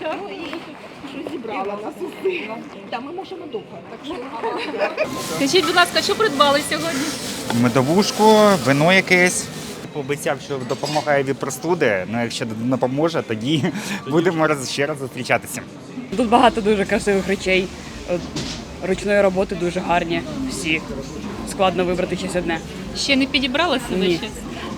що зібрала нас усіх. Та ми можемо довго. Так що Скажіть, будь ласка, що придбали сьогодні? медовушку, вино якесь. Пообіцяв, що допомагає від простуди. Ну, якщо не допоможе, тоді будемо раз ще раз зустрічатися. Тут багато дуже красивих речей. От, Ручної роботи дуже гарні. Всі. Складно вибрати щось одне. Ще не підібрали себе Ні. щось?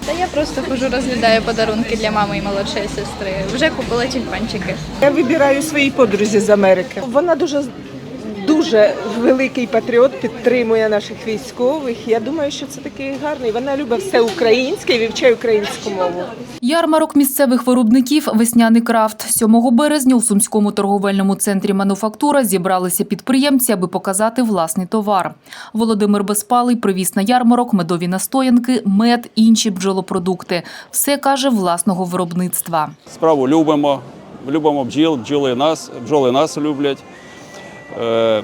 Та я просто хожу, розглядаю подарунки для мами і молодшої сестри. Вже купила тюльпанчики. Я вибираю своїй подрузі з Америки. Вона дуже дуже великий патріот, підтримує наших військових. Я думаю, що це такий гарний. Вона любить все українське і вивчає українську мову. Ярмарок місцевих виробників Весняний крафт 7 березня у сумському торговельному центрі Мануфактура зібралися підприємці, аби показати власний товар. Володимир Безпалий привіз на ярмарок медові настоянки, мед, інші бджолопродукти. Все каже власного виробництва. Справу любимо, любимо бджіл, бджоли нас, бджоли нас люблять. Е,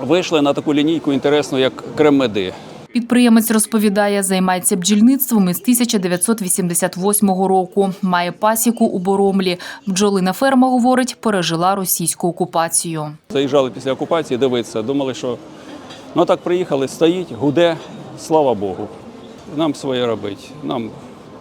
Вийшли на таку лінійку інтересну, як крем-меди. Підприємець розповідає, займається бджільництвом із 1988 року. Має пасіку у Боромлі. Бджолина ферма, говорить, пережила російську окупацію. Заїжджали після окупації, дивитися, думали, що ну так приїхали, стоїть, гуде, слава Богу. Нам своє робити. Нам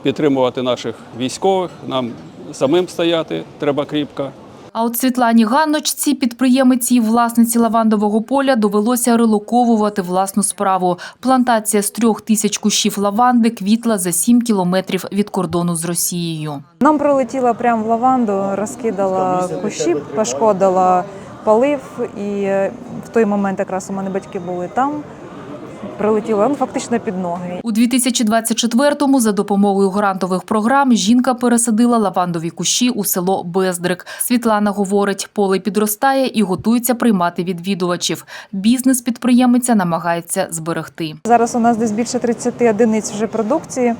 підтримувати наших військових, нам самим стояти треба кріпко. А от Світлані Ганночці, підприємиці і власниці лавандового поля, довелося релоковувати власну справу. Плантація з трьох тисяч кущів лаванди квітла за сім кілометрів від кордону з Росією. Нам прилетіла прямо в лаванду, розкидала кущі, пошкодила полив. І е, в той момент якраз у мене батьки були там. Прилетіла ну, фактично під ноги. У 2024-му за допомогою грантових програм жінка пересадила лавандові кущі у село Бездрик. Світлана говорить, поле підростає і готується приймати відвідувачів. Бізнес підприємиця намагається зберегти. Зараз у нас десь більше 30 одиниць вже продукції.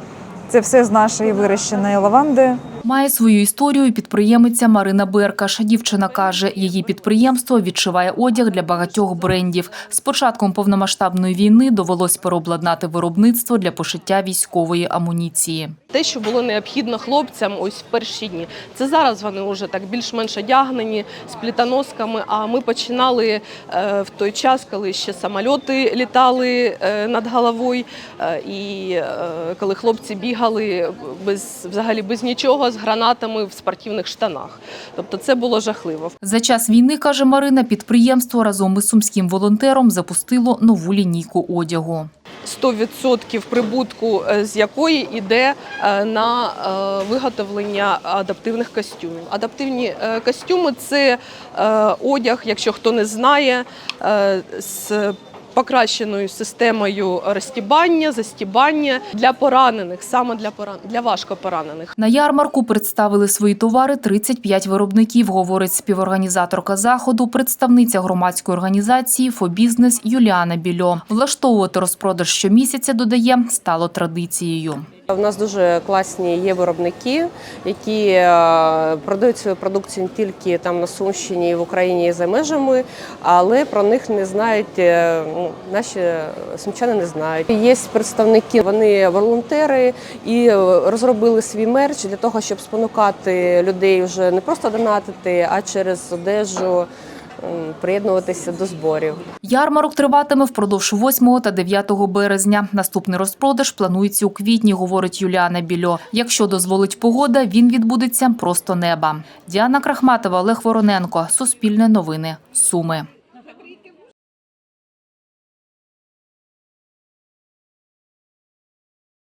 Це все з нашої вирощеної лаванди. Має свою історію підприємиця Марина Беркаш. Дівчина каже, її підприємство відшиває одяг для багатьох брендів. З початком повномасштабної війни довелось переобладнати виробництво для пошиття військової амуніції. те, що було необхідно хлопцям ось в перші дні. Це зараз вони вже так більш-менш одягнені з плітоносками. А ми починали е, в той час, коли ще самольоти літали е, над головою, е, і коли хлопці бігали без взагалі без нічого гранатами в спортивних штанах. Тобто це було жахливо. За час війни, каже Марина, підприємство разом із сумським волонтером запустило нову лінійку одягу. 100% прибутку е, з якої йде е, на е, виготовлення адаптивних костюмів. Адаптивні костюми це одяг, якщо хто не знає, з покращеною системою розтібання, застібання для поранених, саме для поран... для важко поранених. На ярмарку представили свої товари 35 виробників, говорить співорганізаторка заходу, представниця громадської організації «Фобізнес» Юліана Більо. Влаштовувати розпродаж щомісяця, додає, стало традицією. У нас дуже класні є виробники, які е, продають свою продукцію не тільки там на Сумщині, в Україні і за межами, але про них не знають е, ну, наші сумчани не знають. Є представники, вони волонтери і розробили свій мерч для того, щоб спонукати людей вже не просто донатити, а через одежу приєднуватися до зборів. Ярмарок триватиме впродовж 8 та 9 березня. Наступний розпродаж планується у квітні, говорить Юліана Більо. Якщо дозволить погода, він відбудеться просто неба. Діана Крахматова, Олег Вороненко. Суспільне новини. Суми.